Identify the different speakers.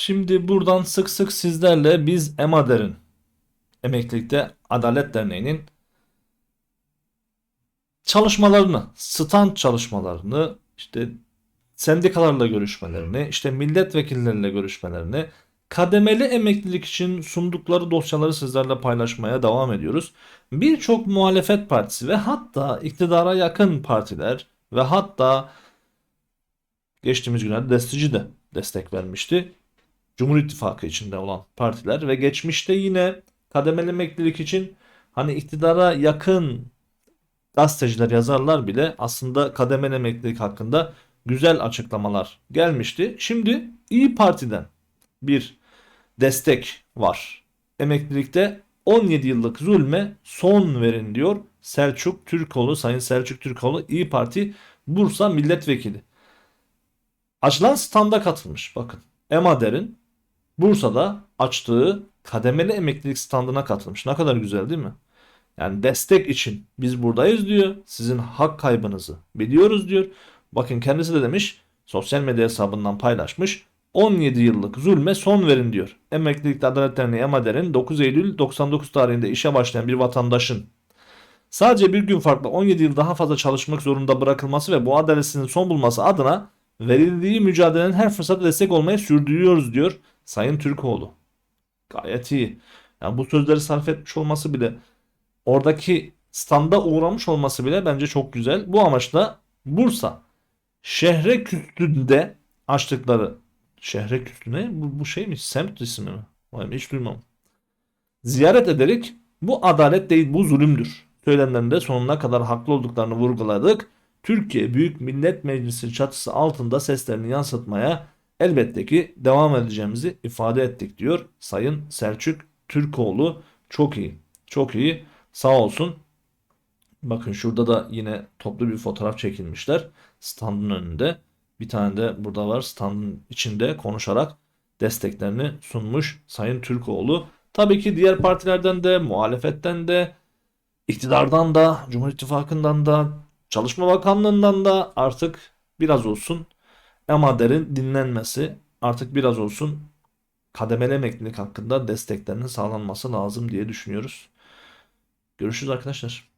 Speaker 1: Şimdi buradan sık sık sizlerle biz EMADER'in Emeklilikte Adalet Derneği'nin çalışmalarını, stand çalışmalarını, işte sendikalarla görüşmelerini, işte milletvekilleriyle görüşmelerini, kademeli emeklilik için sundukları dosyaları sizlerle paylaşmaya devam ediyoruz. Birçok muhalefet partisi ve hatta iktidara yakın partiler ve hatta geçtiğimiz günlerde Destici de destek vermişti. Cumhur İttifakı içinde olan partiler ve geçmişte yine kademeli emeklilik için hani iktidara yakın gazeteciler, yazarlar bile aslında kademeli emeklilik hakkında güzel açıklamalar gelmişti. Şimdi İyi Parti'den bir destek var. Emeklilikte 17 yıllık zulme son verin diyor Selçuk Türkoğlu, Sayın Selçuk Türkoğlu İyi Parti Bursa Milletvekili. Açılan standa katılmış bakın. Emader'in Bursa'da açtığı kademeli emeklilik standına katılmış. Ne kadar güzel değil mi? Yani destek için biz buradayız diyor. Sizin hak kaybınızı biliyoruz diyor. Bakın kendisi de demiş sosyal medya hesabından paylaşmış. 17 yıllık zulme son verin diyor. Emeklilikte Adalet Derneği Emader'in 9 Eylül 99 tarihinde işe başlayan bir vatandaşın sadece bir gün farklı 17 yıl daha fazla çalışmak zorunda bırakılması ve bu adaletsizliğin son bulması adına verildiği mücadelenin her fırsatta destek olmaya sürdürüyoruz diyor Sayın Türkoğlu. Gayet iyi. Yani bu sözleri sarf etmiş olması bile oradaki standa uğramış olması bile bence çok güzel. Bu amaçla Bursa şehre küstünde açtıkları şehre küstüne bu, bu şey mi semt ismi mi? Vay hiç duymam. Ziyaret ederek bu adalet değil bu zulümdür. Söylemlerinde sonuna kadar haklı olduklarını vurguladık. Türkiye Büyük Millet Meclisi çatısı altında seslerini yansıtmaya elbette ki devam edeceğimizi ifade ettik diyor Sayın Selçuk Türkoğlu. Çok iyi. Çok iyi. Sağ olsun. Bakın şurada da yine toplu bir fotoğraf çekilmişler. Standın önünde. Bir tane de burada var. Standın içinde konuşarak desteklerini sunmuş Sayın Türkoğlu. Tabii ki diğer partilerden de, muhalefetten de, iktidardan da, Cumhur İttifakı'ndan da, Çalışma Bakanlığı'ndan da artık biraz olsun Emader'in dinlenmesi, artık biraz olsun kademeli emeklilik hakkında desteklerinin sağlanması lazım diye düşünüyoruz. Görüşürüz arkadaşlar.